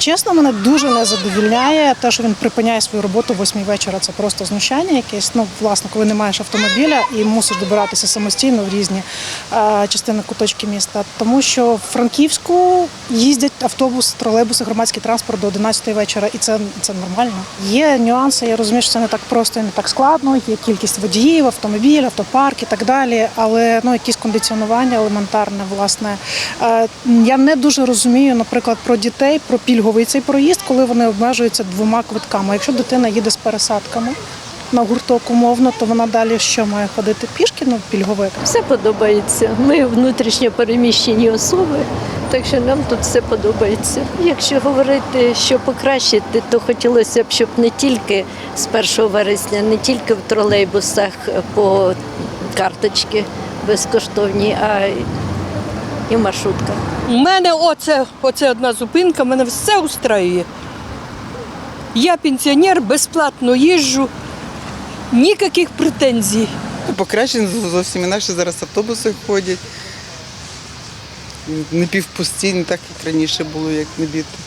Чесно, мене дуже не задовільняє те, що він припиняє свою роботу 8 вечора. Це просто знущання якесь. Ну, власне, коли не маєш автомобіля і мусиш добиратися самостійно в різні е, частини куточки міста. Тому що в Франківську їздять автобус, тролейбуси, громадський транспорт до 11 вечора, і це, це нормально. Є нюанси. Я розумію, що це не так просто і не так складно. Є кількість водіїв, автомобіль, автопарк і так далі. Але ну якісь кондиціонування елементарне, власне. Е, Я не дуже розумію, наприклад, про дітей, про пільговий цей проїзд, коли вони обмежуються двома квитками. Якщо дитина їде з пересадками на гурток умовно, то вона далі що має ходити пішки, ну пільговик. Все подобається. Ми внутрішньо переміщені особи, так що нам тут все подобається. Якщо говорити, що покращити, то хотілося б, щоб не тільки з 1 вересня, не тільки в тролейбусах по карточки безкоштовні, а і в маршрутках. У мене оце, оце одна зупинка, мене все устраює. Я пенсіонер, безплатно їжджу, ніяких претензій. Покращень зовсім інакше зараз автобуси ходять. Не півпусті, не так, як раніше було, як не біти.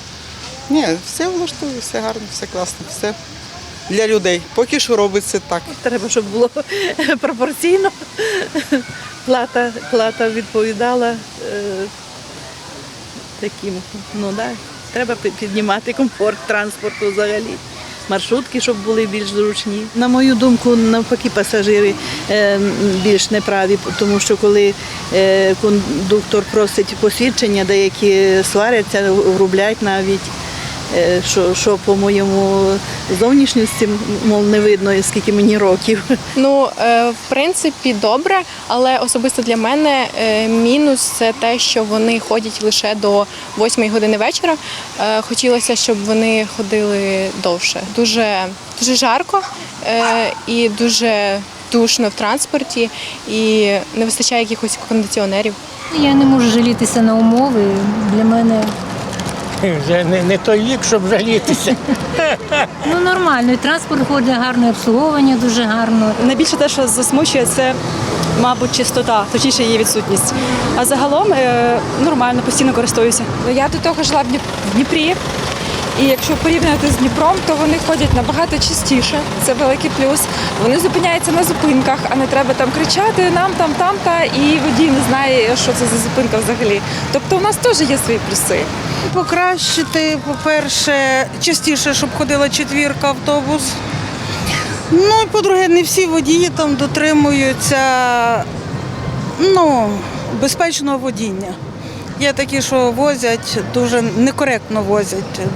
Ні, все влаштовує, все гарно, все класно, все для людей. Поки що робиться так. Треба, щоб було пропорційно. Плата, плата відповідала е, таким. Ну да, треба піднімати комфорт транспорту взагалі. Маршрутки, щоб були більш зручні. На мою думку, навпаки, пасажири е, більш неправі, тому що коли е, кондуктор просить посвідчення, деякі сваряться, грублять навіть. Е, Що, що по моєму зовнішності, мов не видно, скільки мені років. Ну, е, в принципі, добре, але особисто для мене е, мінус це те, що вони ходять лише до 8 години вечора. Хотілося, щоб вони ходили довше. Дуже, дуже жарко і дуже душно в транспорті, і не вистачає якихось кондиціонерів. Я не можу жалітися на умови. Для мене Вже не, не той вік, щоб жалітися. ну нормально. І транспорт ходить гарне обслуговування, дуже гарно. Найбільше те, що засмучує, це, мабуть, чистота, точніше її відсутність. А загалом е, нормально, постійно користуюся. Ну, Я до того жила в Дніп- в Дніпрі. І якщо порівняти з Дніпром, то вони ходять набагато частіше. Це великий плюс. Вони зупиняються на зупинках, а не треба там кричати нам там, там та і водій не знає, що це за зупинка взагалі. Тобто у нас теж є свої плюси. Покращити, по-перше, частіше, щоб ходила четвірка автобус. Ну і по-друге, не всі водії там дотримуються ну, безпечного водіння. Є такі, що возять, дуже некоректно возять.